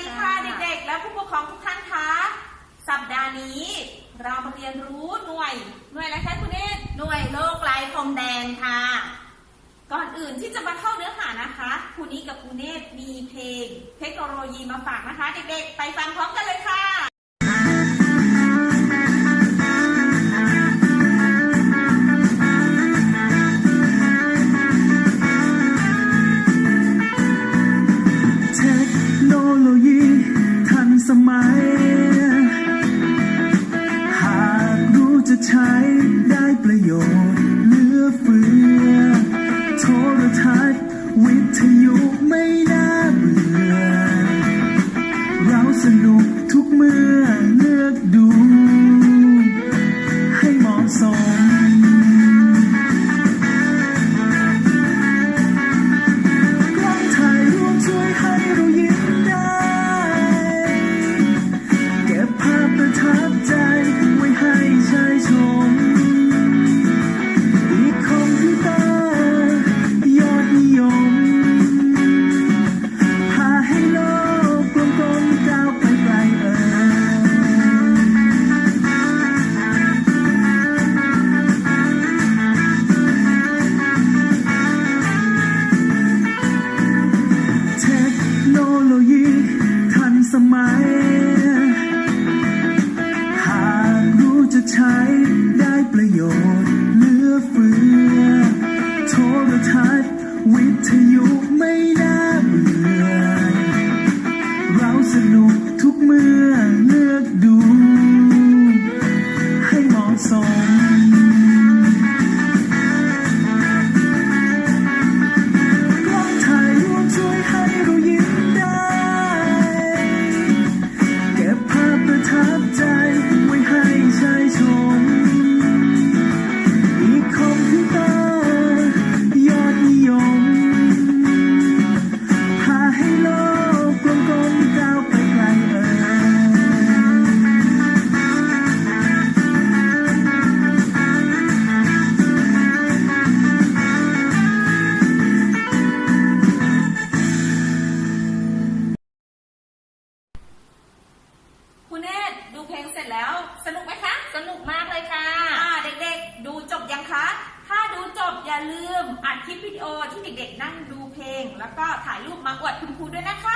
ดีค่ะเด็กๆ และผู้ปกครองทุกท่านคะสัปดาห์นี้เรามาเรียนรู้หน่วยหน่วยอะไรคะคุณเนตหน่วยโลกไร้พรมแดนค่ะ ก่อนอื่นที่จะมาเข้าเนื้อหานะคะครูนี้กับครูเนตมีเพลง เทคโนโลยีมาฝากนะคะ เด็กๆ ไปฟังพร้อมกันเลยค่ะเทคโนโลยีทัน สมัย หากรู้จะใช้ได้ประโยชน์เหลือเฟือ โทรทัศน์วิทยุไม่น่าเบื่อ เราสนุกทุกเมื่อเลือกดู รู้ จแล้ว สนุกไหมคะ สนุกมากเลยค่ะอ่าเด็กๆ ดูจบยังคะ ถ้าดูจบอย่าลืมอัดคลิปวิดีโอที่เด็กๆ นั่งดูเพลง แล้วก็ถ่ายรูปมาอวดคุณครูด้วยนะคะสวัสดีค่ะ